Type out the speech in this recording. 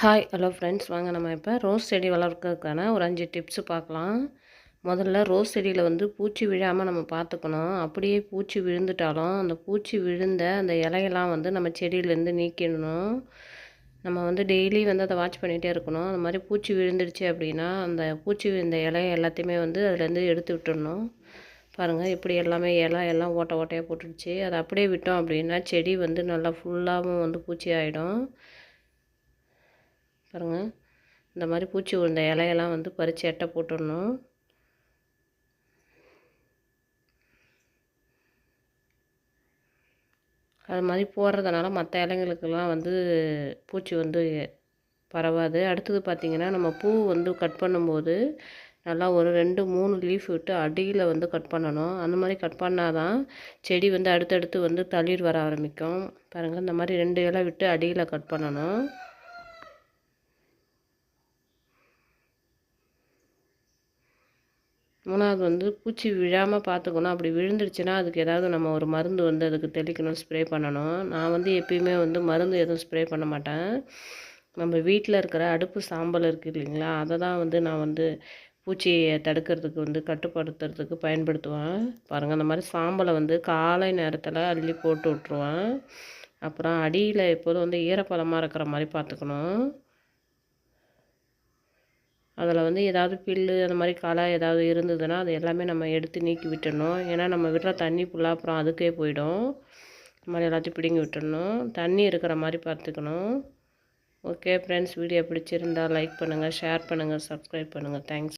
Hi hello friends வாங்க நம்ம இப்போ ரோஸ் செடி வளர்க்கறதுக்கான ஒரு அஞ்சு டிப்ஸு பார்க்கலாம். முதல்ல ரோஸ் செடியில் வந்து பூச்சி விழாமல் நம்ம பார்த்துக்கணும். அப்படியே பூச்சி விழுந்துட்டாலும் அந்த பூச்சி விழுந்த அந்த இலையெல்லாம் வந்து நம்ம செடியிலேருந்து நீக்கிடணும். நம்ம வந்து டெய்லி வந்து அதை வாட்ச் பண்ணிகிட்டே இருக்கணும். அந்த மாதிரி பூச்சி விழுந்துடுச்சு அப்படின்னா அந்த பூச்சி விழுந்த இலைய எல்லாத்தையுமே வந்து அதுலேருந்து எடுத்து விட்டுடணும். பாருங்கள் இப்படி எல்லாமே இலை எல்லாம் ஓட்ட ஓட்டையாக போட்டுடுச்சு. அதை அப்படியே விட்டோம் அப்படின்னா செடி வந்து நல்லா ஃபுல்லாகவும் வந்து பூச்சி ஆகிடும் பாருங்கள் இந்த மாதிரி பூச்சி விழுந்த இலையெல்லாம் வந்து பறித்து எட்டை போட்டுடணும். அது மாதிரி போடுறதுனால மற்ற இலைங்களுக்கெல்லாம் வந்து பூச்சி வந்து பரவாது. அடுத்தது பார்த்திங்கன்னா நம்ம பூ வந்து கட் பண்ணும்போது நல்லா ஒரு ரெண்டு மூணு லீஃப் விட்டு அடியில் வந்து கட் பண்ணணும். அந்த மாதிரி கட் பண்ணால் தான் செடி வந்து அடுத்தடுத்து வந்து தளிர் வர ஆரம்பிக்கும். பாருங்கள் இந்த மாதிரி ரெண்டு இலை விட்டு அடியில் கட் பண்ணணும். மூணாவது வந்து பூச்சி விழாமல் பார்த்துக்கணும் அப்படி விழுந்துருச்சுன்னா அதுக்கு ஏதாவது நம்ம ஒரு மருந்து வந்து அதுக்கு தெளிக்கணும் ஸ்ப்ரே பண்ணணும். நான் வந்து எப்பயுமே வந்து மருந்து எதுவும் ஸ்ப்ரே பண்ண மாட்டேன். நம்ம வீட்டில் இருக்கிற அடுப்பு சாம்பல் இருக்குது இல்லைங்களா அதை தான் வந்து நான் வந்து பூச்சியை தடுக்கிறதுக்கு வந்து கட்டுப்படுத்துறதுக்கு பயன்படுத்துவேன். பாருங்கள் அந்த மாதிரி சாம்பலை வந்து காலை நேரத்தில் அள்ளி போட்டு விட்ருவேன் அப்புறம் அடியில் எப்போதும் வந்து ஈரப்பதமாக இருக்கிற மாதிரி பார்த்துக்கணும் அதில் வந்து ஏதாவது பில்லு அந்த மாதிரி களை ஏதாவது இருந்ததுன்னா அது எல்லாமே நம்ம எடுத்து நீக்கி விட்டுடணும். ஏன்னா நம்ம விடுற தண்ணி ஃபுல்லாக அப்புறம் அதுக்கே போயிடும். இந்த மாதிரி எல்லாத்தையும் பிடுங்கி விட்டுடணும். தண்ணி இருக்கிற மாதிரி பார்த்துக்கணும். ஓகே ஃப்ரெண்ட்ஸ் வீடியோ பிடிச்சிருந்தால் லைக் பண்ணுங்கள் ஷேர் பண்ணுங்கள் சப்ஸ்கிரைப் பண்ணுங்கள் தேங்க்ஸ்